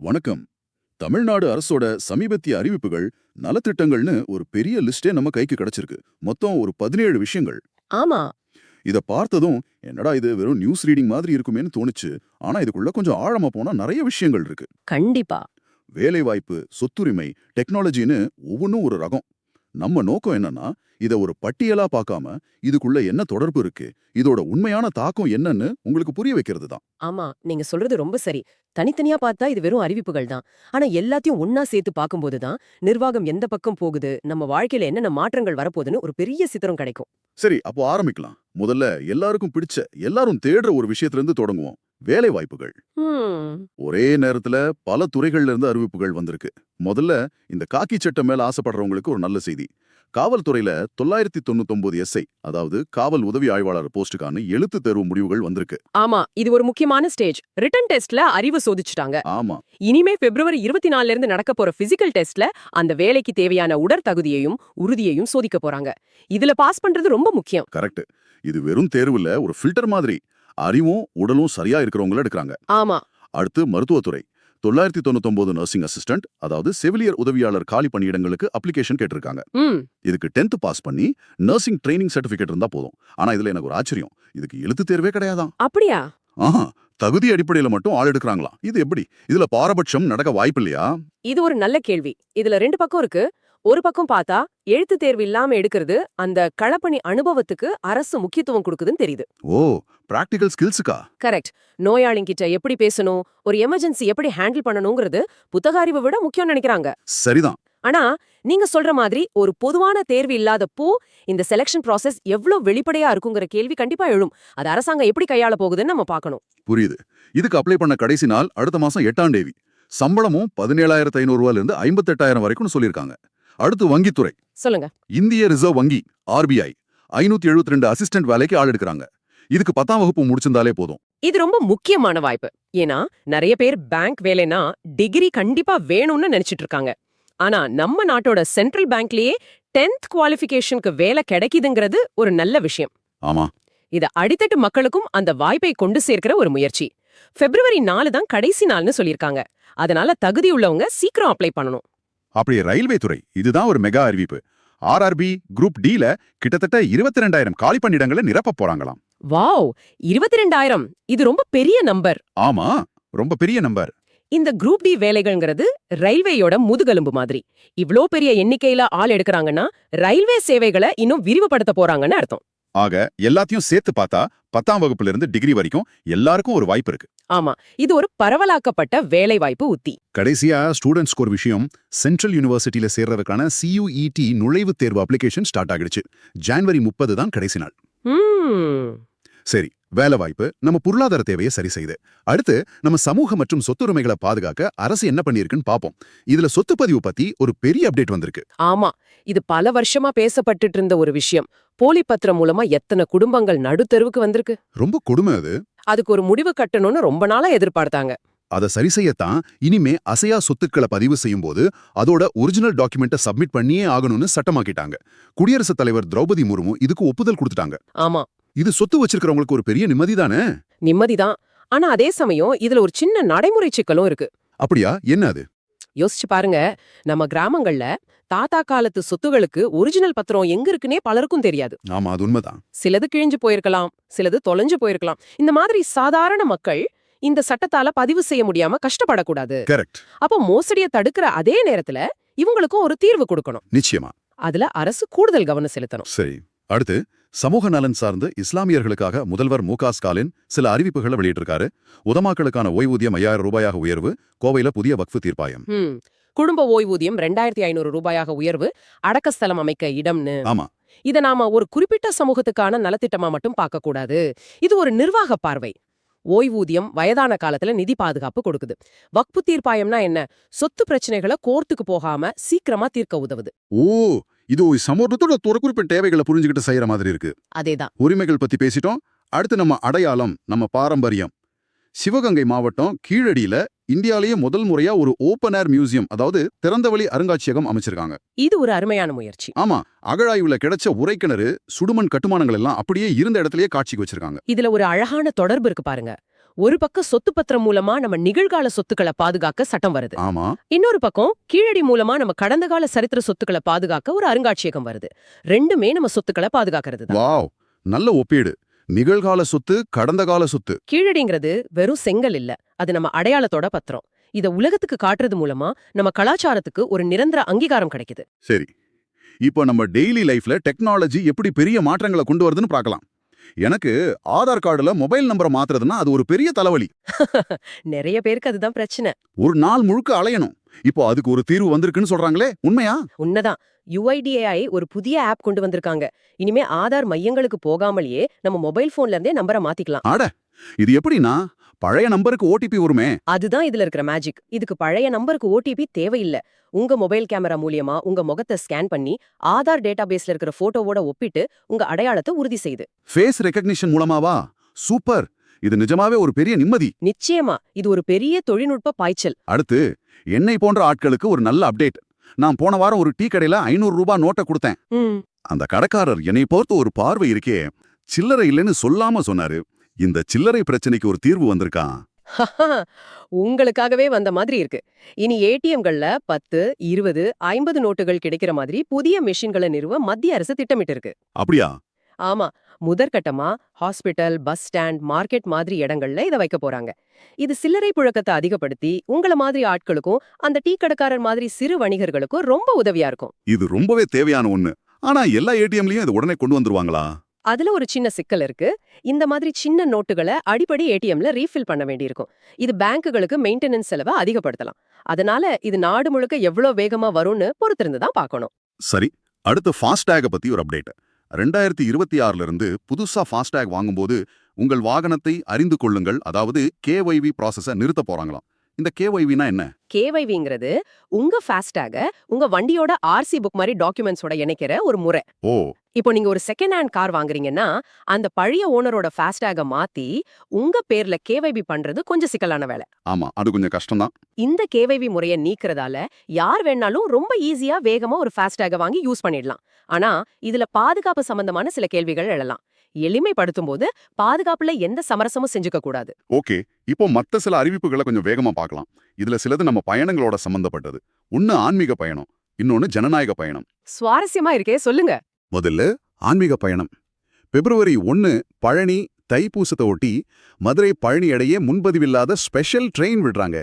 வணக்கம். தமிழ்நாடு அரசோட சமீபத்திய அறிவிப்புகள் நலத்திட்டங்கள்னு ஒரு பெரிய லிஸ்டே நம்ம கைக்கு கிடைச்சிருக்கு. மொத்தம் ஒரு பதினேழு விஷயங்கள். ஆமா. இத பார்த்ததும் என்னடா இது வெறும் நியூஸ் ரீடிங் மாதிரி இருக்குமேன்னு தோணுச்சு. ஆனா இதுக்குள்ள கொஞ்சம் ஆழமா போனா நிறைய விஷயங்கள் இருக்கு. கண்டிப்பா. வேலைவாய்ப்பு சொத்துரிமை டெக்னாலஜின்னு ஒவ்வொன்றும் ஒரு ரகம். நம்ம நோக்கம் என்னன்னா இத ஒரு பட்டியலா பார்க்காம இதுக்குள்ள என்ன தொடர்பு இருக்கு இதோட உண்மையான தாக்கம் என்னன்னு உங்களுக்கு புரிய வைக்கிறது தான் ஆமா நீங்க சொல்றது ரொம்ப சரி. தனித்தனியா பார்த்தா இது வெறும் அறிவிப்புகள் தான். ஆனா எல்லாத்தையும் ஒன்னா சேர்த்து பார்க்கும்போது தான் நிர்வாகம் எந்த பக்கம் போகுது நம்ம வாழ்க்கையில என்னென்ன மாற்றங்கள் வரப்போகுதுன்னு ஒரு பெரிய சித்திரம் கிடைக்கும். சரி அப்போ ஆரம்பிக்கலாம். முதல்ல எல்லாருக்கும் பிடிச்ச எல்லாரும் தேடுற ஒரு விஷயத்துல இருந்து தொடங்குவோம். வேலை வாய்ப்புகள் ஒரே நேரத்துல பல துறைகள்ல இருந்து அறிவிப்புகள் வந்திருக்கு. முதல்ல இந்த காக்கி சட்டம் மேல ஆசைப்படுறவங்களுக்கு ஒரு நல்ல செய்தி. காவல்துறையில தொள்ளாயிரத்தி தொண்ணூத்தொன்பது எஸ்ஐ அதாவது காவல் உதவி ஆய்வாளர் போஸ்டுக்கான எழுத்து தேர்வு முடிவுகள் வந்திருக்கு. ஆமா இது ஒரு முக்கியமான ஸ்டேஜ். ரிட்டன் டெஸ்ட்ல அறிவு சோதிச்சுட்டாங்க. ஆமா. இனிமே பிப்ரவரி இருபத்தி நாலுல இருந்து நடக்க போற பிசிக்கல் டெஸ்ட்ல அந்த வேலைக்கு தேவையான உடற்தகுதியையும் உறுதியையும் சோதிக்க போறாங்க. இதுல பாஸ் பண்றது ரொம்ப முக்கியம். கரெக்ட் இது வெறும் தேர்வுல ஒரு ஃபில்டர் மாதிரி. அறிவும் உடலும் சரியா இருக்கிறவங்கள எடுக்கிறாங்க. ஆமா. அடுத்து மருத்துவத்துறை. தொள்ளாயிரத்தி தொண்ணூத்தொன்பது நர்சிங் அசிஸ்டன்ட் அதாவது செவிலியர் உதவியாளர் காலி பணியிடங்களுக்கு அப்ளிகேஷன் கேட்டிருக்காங்க. இதுக்கு டென்த் பாஸ் பண்ணி நர்சிங் ட்ரைனிங் சர்டிபிகேட் இருந்தா போதும். ஆனா இதுல எனக்கு ஒரு ஆச்சரியம். இதுக்கு எழுத்து தேர்வே கிடையாதாம். அப்படியா? ஆஹா தகுதி அடிப்படையில மட்டும் ஆள் எடுக்கறாங்களாம். இது எப்படி? இதுல பாரபட்சம் நடக்க வாய்ப்பு இல்லையா இது ஒரு நல்ல கேள்வி. இதுல ரெண்டு பக்கம் இருக்கு. ஒரு பக்கம் பார்த்தா எழுத்து தேர்வு இல்லாம எடுக்கிறது அந்த களப்பணி அனுபவத்துக்கு அரசு முக்கியத்துவம் கொடுக்குதுன்னு தெரியுது. ஓ பிராக்டிகல் ஸ்கில்ஸுக்கா கரெக்ட் நோயாளிங்கிட்ட எப்படி பேசணும் ஒரு எமர்ஜென்சி எப்படி ஹேண்டில் பண்ணணுங்கிறது புத்தக அறிவை விட முக்கியம் நினைக்கிறாங்க. சரிதான். ஆனா நீங்க சொல்ற மாதிரி ஒரு பொதுவான தேர்வு இல்லாதப்போ இந்த செலக்ஷன் process எவ்வளவு வெளிப்படையா இருக்குங்கிற கேள்வி கண்டிப்பா எழும். அது அரசாங்கம் எப்படி கையாள போகுதுன்னு நம்ம பார்க்கணும். புரியுது. இதுக்கு அப்ளை பண்ண கடைசி நாள் அடுத்த மாசம் எட்டாம் தேதி. சம்பளமும் பதினேழாயிரத்து ஐநூறு ரூபாயில இருந்து ஐம்பத்தெட்டாயிரம் வரைக்கும் சொல்லியிருக்காங்க. அடுத்து வங்கித்துறை. சொல்லுங்க. இந்திய ரிசர்வ் வங்கி ஆர்பிஐ ஐநூத்தி எழுபத்தி ரெண்டு அசிஸ்டன்ட் வேலைக்கு ஆள் எடுக்கிறாங்க. இதுக்கு பத்தாம் வகுப்பு முடிச்சிருந்தாலே போதும். இது ரொம்ப முக்கியமான வாய்ப்பு. ஏன்னா நிறைய பேர் பேங்க் வேலைனா டிகிரி கண்டிப்பா வேணும்னு நினைச்சிட்டு இருக்காங்க. ஆனா நம்ம நாட்டோட சென்ட்ரல் பேங்க்லயே டென்த் குவாலிஃபிகேஷனுக்கு வேலை கிடைக்குதுங்கிறது ஒரு நல்ல விஷயம். ஆமா. இது அடித்தட்டு மக்களுக்கும் அந்த வாய்ப்பை கொண்டு சேர்க்கிற ஒரு முயற்சி. பிப்ரவரி நாலு தான் கடைசி நாள்னு சொல்லியிருக்காங்க. அதனால தகுதி உள்ளவங்க சீக்கிரம் அப்ளை பண்ணணும். அப்படி ரயில்வே துறை இதுதான் ஒரு மெகா அறிவிப்பு. ஆர்ஆர்பி குரூப் டி ல கிட்டத்தட்ட இருபத்தி ரெண்டாயிரம் காலி பணியிடங்களை நிரப்ப போறாங்களாம். வாவ்! இருபத்தி ரெண்டாயிரம் இது ரொம்ப பெரிய நம்பர். ஆமா ரொம்ப பெரிய நம்பர். இந்த குரூப் டி வேலைகள்ங்கிறது ரயில்வேயோட முதுகெலும்பு மாதிரி. இவ்ளோ பெரிய எண்ணிக்கையில ஆள் எடுக்கறாங்கன்னா ரயில்வே சேவைகளை இன்னும் விரிவுபடுத்த போறாங்கன்னு அர்த்தம். ஆக எல்லாத்தையும் சேர்த்து பார்த்தா பத்தாம் வகுப்புல இருந்து டிகிரி வரைக்கும் எல்லாருக்கும் ஒரு வாய்ப்பு இருக்கு. ஆமா இது ஒரு பரவலாக்கப்பட்ட வேலை வாய்ப்பு உத்தி. கடைசியா ஸ்டூடெண்ட்ஸ்க்கு ஒரு விஷயம் சென்ட்ரல் யூனிவர்சிட்டியில சேர்றதுக்கான சியூஇடி நுழைவுத் தேர்வு அப்ளிகேஷன் ஸ்டார்ட் ஆகிடுச்சு. ஜான்வரி முப்பது தான் கடைசி நாள். சரி வேலை வாய்ப்பு நம்ம பொருளாதார தேவையை சரி செய்யுது. அடுத்து நம்ம சமூக மற்றும் சொத்துரிமைகளை பாதுகாக்க அரசு என்ன பண்ணியிருக்குன்னு பார்ப்போம் இதுல சொத்து பதிவு பத்தி ஒரு பெரிய அப்டேட் வந்திருக்கு. ஆமா இது பல வருஷமா பேசப்பட்டுட்டு இருந்த ஒரு விஷயம். போலி பத்திரம் மூலமா எத்தனை குடும்பங்கள் நடுத்தெருவுக்கு வந்திருக்கு? ரொம்ப கொடுமை அது. அதுக்கு ஒரு முடிவு கட்டணும்னு ரொம்ப நாளா எதிர்பார்த்தாங்க. அதை சரி செய்யத்தான் இனிமே அசையா சொத்துக்களை பதிவு செய்யும் போது அதோட ஒரிஜினல் டாக்குமெண்ட்டை சப்மிட் பண்ணியே ஆகணும்னு சட்டமாக்கிட்டாங்க. குடியரசுத் தலைவர் திரௌபதி முர்மு இதுக்கு ஒப்புதல் கொடுத்துட்டாங்க. ஆமா இது சொத்து வச்சிருக்கிறவங்களுக்கு ஒரு பெரிய நிம்மதி தானே? நிம்மதிதான் ஆனா அதே சமயம் இதுல ஒரு சின்ன நடைமுறை சிக்கலும் இருக்கு. அப்படியா? என்ன அது? யோசிச்சு பாருங்க. நம்ம கிராமங்கள்ல தாத்தா காலத்து சொத்துகளுக்கு ஒரிஜினல் பத்திரம் எங்க இருக்குன்னே பலருக்கும் தெரியாது. ஆமா அது உண்மைதான். சிலது கிழிஞ்சு போயிருக்கலாம் சிலது தொலைஞ்சு போயிருக்கலாம். இந்த மாதிரி சாதாரண மக்கள் இந்த சட்டத்தால பதிவு செய்ய முடியாம கஷ்டப்படக்கூடாது. கரெக்ட் அப்போ மோசடியை தடுக்கிற அதே நேரத்துல இவங்களுக்கும் ஒரு தீர்வு கொடுக்கணும். நிச்சயமா. அதுல அரசு கூடுதல் கவனம் செலுத்தணும். சரி அடுத்து? சமூக நலன் சார்ந்து இஸ்லாமியர்களுக்காக முதல்வர் மு ஸ்டாலின் சில அறிவிப்புகளை வெளியிட்டிருக்காரு. உதமாக்களுக்கான ஓய்வூதியம் ஐயாயிரம் ரூபாயாக உயர்வு கோவையில புதிய வக்ஃபு தீர்ப்பாயம். குடும்ப ஓய்வூதியம் ரெண்டாயிரத்தி ஐநூறு ரூபாயாக உயர்வு அடக்கஸ்தலம் அமைக்க இடம்னு. ஆமா. இத நாம ஒரு குறிப்பிட்ட சமூகத்துக்கான நலத்திட்டமா மட்டும் பார்க்க கூடாது. இது ஒரு நிர்வாக பார்வை. ஓய்வூதியம் வயதான காலத்துல நிதி பாதுகாப்பு கொடுக்குது. வக்பு தீர்ப்பாயம்னா என்ன? சொத்து பிரச்சனைகளை கோர்ட்டுக்கு போகாம சீக்கிரமா தீர்க்க உதவுது. ஓ! இது ஒரு சமூகத்தோட ஒரு குறிப்பிட்ட தேவைகளை புரிஞ்சுக்கிட்டு செய்யற மாதிரி இருக்கு. அதேதான். உரிமைகள் பத்தி பேசிட்டோம். அடுத்து நம்ம அடையாளம் நம்ம பாரம்பரியம். சிவகங்கை மாவட்டம் கீழடியில இந்தியாலேயே முதல் முறையா ஒரு ஓப்பன் ஏர் மியூசியம் அதாவது திறந்தவெளி அருங்காட்சியகம் அமைச்சிருக்காங்க. இது ஒரு அருமையான முயற்சி. ஆமா அகழாய்வுல கிடைச்ச உரைக்கிணறு சுடுமண் கட்டுமானங்கள் எல்லாம் அப்படியே இருந்த இடத்துலயே காட்சிக்கு வச்சிருக்காங்க. இதுல ஒரு அழகான தொடர்பு இருக்கு பாருங்க. ஒரு பக்கம் சொத்து பத்திரம் மூலமா நம்ம நிகழ்கால சொத்துக்களை பாதுகாக்க சட்டம் வருது. இன்னொரு பக்கம் கீழடி மூலமா நம்ம கடந்த கால சரித்திர சொத்துக்களை பாதுகாக்க ஒரு அருங்காட்சியகம் வருது. ரெண்டுமே நம்ம சொத்துக்களை பாதுகாக்கிறது நல்ல ஒப்பீடு. நிகழ்கால சொத்து கடந்த கால சொத்து. கீழடிங்கிறது வெறும் செங்கல் இல்ல. அது நம்ம அடையாளத்தோட பத்திரம். இத உலகத்துக்கு காட்டுறது மூலமா நம்ம கலாச்சாரத்துக்கு ஒரு நிரந்தர அங்கீகாரம் கிடைக்குது. சரி. இப்போ நம்ம டெய்லி லைஃப்ல டெக்னாலஜி எப்படி பெரிய மாற்றங்களை கொண்டு வருதுன்னு பார்க்கலாம். எனக்கு ஆதார் கார்டுல மொபைல் நம்பரை மாத்துறதுன்னா அது ஒரு பெரிய தலைவலி. நிறைய பேருக்கு அதுதான் பிரச்சனை. ஒரு நாள் முழுக்க அலையணும். இப்போ அதுக்கு ஒரு தீர்வு வந்திருக்குன்னு சொல்றாங்களே உண்மையா? உண்மைதான். யுஐடிஏஐ ஒரு புதிய ஆப் கொண்டு வந்திருக்காங்க. இனிமே ஆதார் மையங்களுக்கு போகாமலேயே நம்ம மொபைல் போன்ல இருந்தே நம்பரை மாத்திக்கலாம். அட இது எப்படின்னா பழைய நம்பருக்கு ஓடிபி வருமே? அதுதான் இதுல இருக்கிற மேஜிக் இதுக்கு பழைய நம்பருக்கு ஓடிபி தேவையில்ல. உங்க மொபைல் கேமரா மூலியமா உங்க முகத்தை ஸ்கேன் பண்ணி ஆதார் டேட்டாபேஸ்ல இருக்கிற போட்டோவோட ஒப்பிட்டு உங்க அடையாளத்தை உறுதி செய்யுது ஃபேஸ் ரெக்கக்னிஷன் மூலமாவா? சூப்பர் இது நிஜமாவே ஒரு பெரிய நிம்மதி. நிச்சயமா. இது ஒரு பெரிய தொழில்நுட்ப பாய்ச்சல். அடுத்து என்னை போன்ற ஆட்களுக்கு ஒரு நல்ல அப்டேட் நான் போன வாரம் ஒரு டீ கடையில ஐநூறு ரூபாய் நோட்டை கொடுத்தேன். அந்த கடைக்காரர் என்னை பொறுத்து ஒரு பார்வை இருக்கே. சில்லறை இல்லைன்னு சொல்லாம சொன்னாரு. இந்த சில்லறை பிரச்சனைக்கு ஒரு தீர்வு வந்திருக்கான். உங்களுக்காகவே வந்த மாதிரி இருக்கு. இனி ஏடிஎம்கள்ல பத்து இருபது ஐம்பது நோட்டுகள் கிடைக்கிற மாதிரி புதிய மெஷின்களை நிறுவ மத்திய அரசு திட்டமிட்டு இருக்கு அப்படியா? ஆமா முதற்கட்டமா ஹாஸ்பிட்டல் பஸ் ஸ்டாண்ட் மார்க்கெட் மாதிரி இடங்கள்ல இத வைக்க போறாங்க. இது சில்லறை புழக்கத்தை அதிகப்படுத்தி உங்கள மாதிரி ஆட்களுக்கும் அந்த டீ கடைக்காரர் மாதிரி சிறு வணிகர்களுக்கும் ரொம்ப உதவியா இருக்கும். இது ரொம்பவே தேவையான ஒண்ணு. ஆனா எல்லா ஏடிஎம்லயும் இது உடனே கொண்டு வந்துருவாங்களா? அதுல ஒரு சின்ன சிக்கல் இருக்கு. இந்த மாதிரி சின்ன நோட்டுகளை அடிப்படை ஏடிஎம்ல ரீஃபில் பண்ண வேண்டியிருக்கும். இது பேங்குகளுக்கு மெயின்டெனன்ஸ் செலவை அதிகப்படுத்தலாம். அதனால இது நாடு முழுக்க எவ்வளவு வேகமா வரும்னு பொறுத்திருந்து தான் பார்க்கணும். சரி அடுத்து ஃபாஸ்டேக பத்தி ஒரு அப்டேட் ரெண்டாயிரத்தி இருபத்தி ஆறுல இருந்து புதுசா ஃபாஸ்டேக் வாங்கும்போது உங்கள் வாகனத்தை அறிந்து கொள்ளுங்கள். அதாவது கேஒய்வி ப்ராசஸ நிறுத்த போறாங்களாம். இந்த கேஒய்வினா என்ன? கேவைவிங்கிறது உங்க ஃபாஸ்டாக உங்க வண்டியோட ஆர்சி புக் மாதிரி டாக்குமெண்ட்ஸோட இணைக்கிற ஒரு முறை. ஓ. இப்போ நீங்க ஒரு செகண்ட் ஹேண்ட் கார் வாங்குறீங்கன்னா அந்த பழைய ஓனரோட ஃபாஸ்டாக மாத்தி உங்க பேர்ல கேவைபி பண்றது கொஞ்சம் சிக்கலான வேலை. ஆமா அது கொஞ்சம் கஷ்டம்தான். இந்த கேவைவி முறையை நீக்கிறதால யார் வேணாலும் ரொம்ப ஈஸியா வேகமா ஒரு ஃபாஸ்டாக வாங்கி யூஸ் பண்ணிடலாம். ஆனா இதுல பாதுகாப்பு சம்பந்தமான சில கேள்விகள் எழலாம். எளிமைப்படுத்தும் போது பாதுகாப்புல எந்த சமரசமும் செஞ்சுக்க கூடாது. ஓகே இப்போ மத்த சில அறிவிப்புகளை கொஞ்சம் வேகமா பார்க்கலாம். இதுல சிலது நம்ம பயணங்களோட சம்பந்தப்பட்டது. ஒன்னு ஆன்மீக பயணம் இன்னொன்னு ஜனநாயக பயணம். சுவாரஸ்யமா இருக்கே சொல்லுங்க. முதல்ல ஆன்மீக பயணம். பிப்ரவரி ஒன்னு பழனி தைப்பூசத்தை ஒட்டி மதுரை பழனி இடையே முன்பதிவில்லாத ஸ்பெஷல் ட்ரெயின் விடுறாங்க.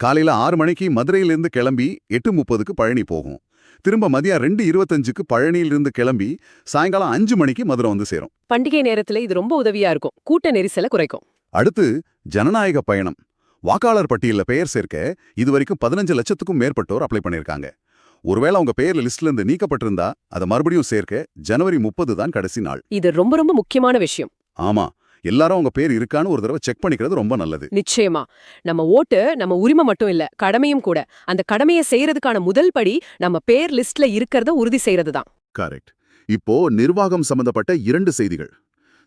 காலையில ஆறு மணிக்கு மதுரையிலிருந்து கிளம்பி எட்டு முப்பதுக்கு பழனி போகும். திரும்ப மதியம் ரெண்டு இருபத்தஞ்சுக்கு பழனியிலிருந்து கிளம்பி சாயங்காலம் அஞ்சு மணிக்கு மதுரை வந்து சேரும். பண்டிகை நேரத்துல இது ரொம்ப உதவியா இருக்கும். கூட்ட நெரிசலை குறைக்கும். அடுத்து ஜனநாயக பயணம். வாக்காளர் பட்டியல்ல பெயர் சேர்க்க இதுவரைக்கும் பதினஞ்சு லட்சத்துக்கும் மேற்பட்டோர் அப்ளை பண்ணிருக்காங்க ஒருவேளை அவங்க பெயர் லிஸ்ட்ல இருந்து நீக்கப்பட்டிருந்தா அதை மறுபடியும் சேர்க்க ஜனவரி முப்பது தான் கடைசி நாள். இது ரொம்ப ரொம்ப முக்கியமான விஷயம். ஆமா. எல்லாரும் அவங்க பேர் இருக்கான்னு ஒரு தடவை செக் பண்ணிக்கிறது ரொம்ப நல்லது. நிச்சயமா. நம்ம ஓட்டு நம்ம உரிமை மட்டும் இல்ல கடமையும் கூட. அந்த கடமையை செய்யறதுக்கான முதல் படி நம்ம பேர் லிஸ்ட்ல இருக்கிறத உறுதி செய்யறது தான் கரெக்ட். இப்போ நிர்வாகம் சம்பந்தப்பட்ட இரண்டு செய்திகள்.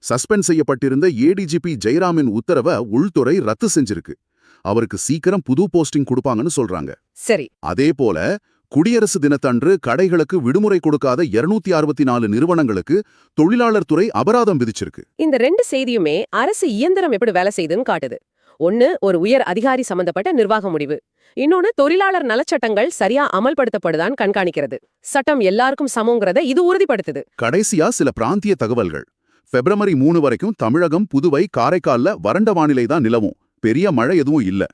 சஸ்பெண்ட் செய்யப்பட்டிருந்த ஏடிஜிபி ஜெயராமின் உத்தரவை உள்துறை ரத்து செஞ்சிருக்கு. அவருக்கு சீக்கிரம் புது போஸ்டிங் கொடுப்பாங்கன்னு சொல்றாங்க. சரி. அதே போல குடியரசு தினத்தன்று கடைகளுக்கு விடுமுறை கொடுக்காத இருநூத்தி அறுபத்தி நாலு நிறுவனங்களுக்கு தொழிலாளர் துறை அபராதம் விதிச்சிருக்கு. இந்த ரெண்டு செய்தியுமே அரசு இயந்திரம் எப்படி வேலை செய்யுதுன்னு காட்டுது. ஒன்னு ஒரு உயர் அதிகாரி சம்பந்தப்பட்ட நிர்வாக முடிவு. இன்னொன்னு தொழிலாளர் நலச்சட்டங்கள் சரியா அமல்படுத்தப்படுதான்னு கண்காணிக்கிறது. சட்டம் எல்லாருக்கும் சமங்கிறத இது உறுதிப்படுத்துது. கடைசியா சில பிராந்திய தகவல்கள். பிப்ரவரி மூணு வரைக்கும் தமிழகம் புதுவை காரைக்கால்ல வறண்ட வானிலை தான் நிலவும். பெரிய மழை எதுவும் இல்ல.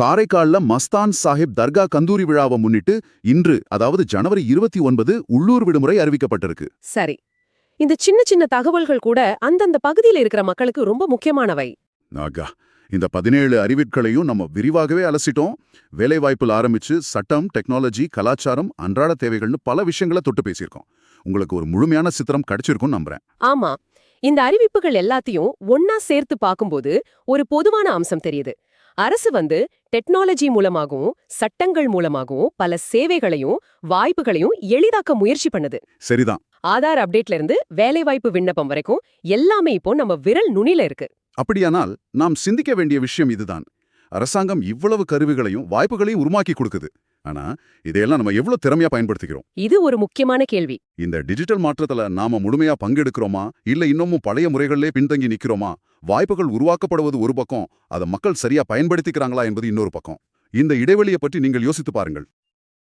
காரைக்கால்ல மஸ்தான் சாஹிப் தர்கா கந்தூரி விழாவை முன்னிட்டு இன்று அதாவது ஜனவரி இருபத்தி ஒன்பது உள்ளூர் விடுமுறை அறிவிக்கப்பட்டிருக்கு. சரி. இந்த சின்ன சின்ன தகவல்கள் கூட அந்தந்த பகுதியில இருக்கிற மக்களுக்கு ரொம்ப முக்கியமானவை. இந்த பதினேழு அறிவிற்களையும் நம்ம விரிவாகவே அலசிட்டோம். வேலைவாய்ப்பில் ஆரம்பிச்சு சட்டம் டெக்னாலஜி கலாச்சாரம் அன்றாட தேவைகள்னு பல விஷயங்களை தொட்டு பேசியிருக்கோம். உங்களுக்கு ஒரு முழுமையான சித்திரம் கிடைச்சிருக்கும்னு நம்புறேன். ஆமா. இந்த அறிவிப்புகள் எல்லாத்தையும் ஒன்னா சேர்த்து பார்க்கும்போது ஒரு பொதுவான அம்சம் தெரியுது. அரசு வந்து டெக்னாலஜி மூலமாகவும் சட்டங்கள் மூலமாகவும் பல சேவைகளையும் வாய்ப்புகளையும் எளிதாக்க முயற்சி பண்ணுது. சரிதான். ஆதார் அப்டேட்ல இருந்து வேலைவாய்ப்பு விண்ணப்பம் வரைக்கும் எல்லாமே இப்போ நம்ம விரல் நுனில இருக்கு. அப்படியானால் நாம் சிந்திக்க வேண்டிய விஷயம் இதுதான். அரசாங்கம் இவ்வளவு கருவிகளையும் வாய்ப்புகளையும் உருவாக்கி கொடுக்குது. ஆனா இதையெல்லாம் நம்ம எவ்வளவு திறமையா பயன்படுத்திக்கிறோம்? இது ஒரு முக்கியமான கேள்வி. இந்த டிஜிட்டல் மாற்றத்துல நாம முழுமையா பங்கெடுக்கிறோமா? இல்ல இன்னமும் பழைய முறைகளிலே பின்தங்கி நிக்கிறோமா? வாய்ப்புகள் உருவாக்கப்படுவது ஒரு பக்கம் அதை மக்கள் சரியா பயன்படுத்திக்கிறாங்களா என்பது இன்னொரு பக்கம். இந்த இடைவெளியை பற்றி நீங்கள் யோசித்து பாருங்கள்.